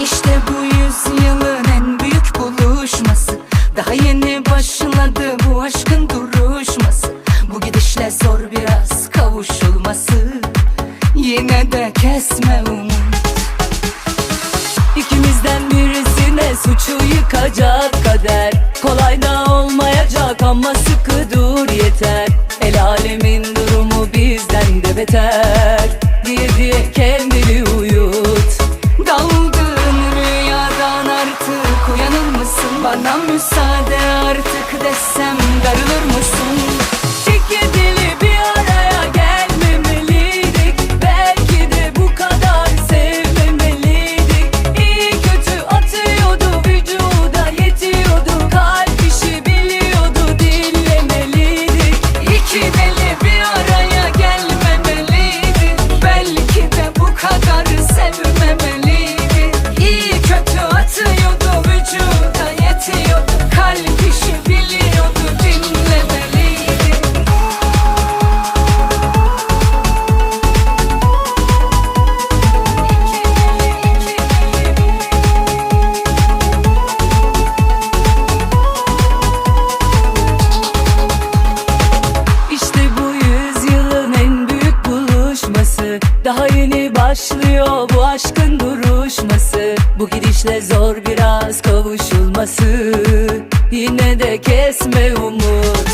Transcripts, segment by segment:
İşte bu yüzyılın en büyük buluşması. Daha yeni başladı bu aşkın duruşması. Bu gidişle zor biraz kavuşulması. Yine de kesme umut. İkimizden birisine suçu yıkacak kader. Kolay da olmayacak ama sıkı dur yeter. El alemin durumu bizden de beter müsaade artık desem darılır mısın? Başlıyor bu aşkın duruşması. Bu gidişle zor biraz kavuşulması. Yine de kesme umut.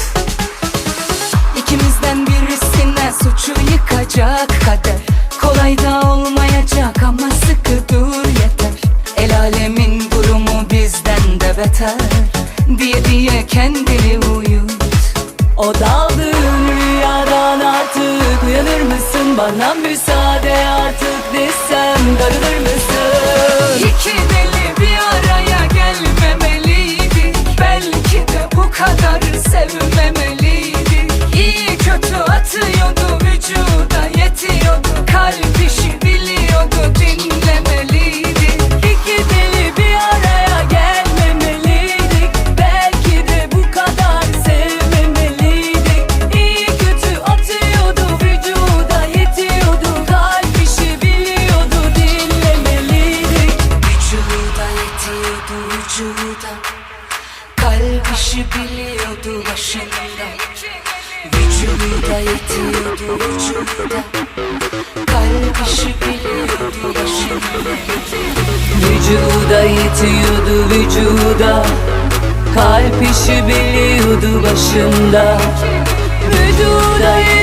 İkimizden birisine suçu yıkacak kader. Kolay da olmayacak ama sıkı dur yeter. El alemin durumu bizden de beter. Diye diye kendini uyut. O daldığın rüyadan artık uyanır mısın? Bana müsaade artık Yetiyordu vücuda. Kalp işi biliyordu başında. Vücuda yetiyordu vücuda. Kalp işi biliyordu başında. Vücuda yetiyordu vücuda. Kalp işi biliyordu başında. Vücuda yetiyordu